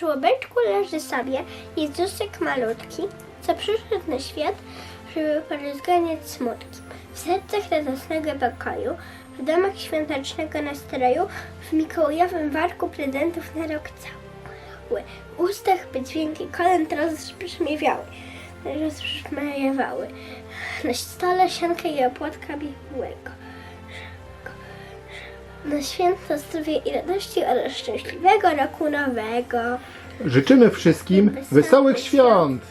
Przy łobeczku leży sobie Jezusek malutki, co przyszedł na świat, żeby porozganiać smutki. W sercach radosnego pokoju, w domach świątecznego nastroju, w mikołajowym warku prezentów na rok cały. W ustach by dźwięki kolęd rozbrzmiewały, rozbrzmiewały. Na stole sianka i opłatka białego. Na święto zdrowia i radości oraz szczęśliwego roku nowego. Życzymy wszystkim wesołych świąt!